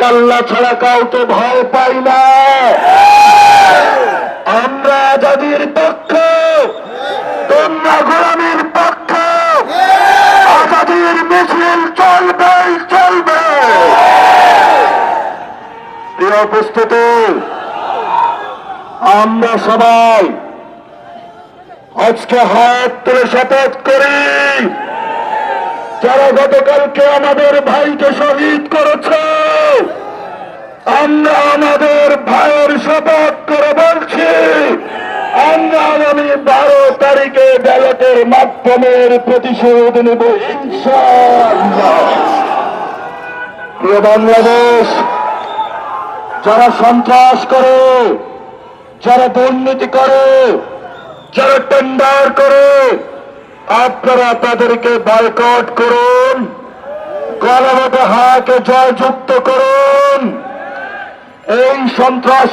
কাল্লা ছাড়া কাউকে ভয় পাই না। আমরা আজাদির পক্ষে, তোমরা গোলামীর পক্ষে, আজাদির মিছিল চলবে চলবে। প্রিয় উপস্থিতি, আমরা সবাই আজকে হাত তুলে শপথ করি। যারা গতকালকে আমাদের ভাইকে শহীদ করেছে আমরা আমাদের ভাইয়ের শপথ করে বলছি, আমরা আগামী বারো তারিখে ব্যালটের মাধ্যমের প্রতিশোধ নেব প্রিয় বাংলাদেশ, যারা সন্ত্রাস করে, যারা দুর্নীতি করে, যারা টেন্ডার করে, আপনারা তাদেরকে বয়কট করুন গণমত হাকে জয়যুক্ত করুন। এই সন্ত্রাস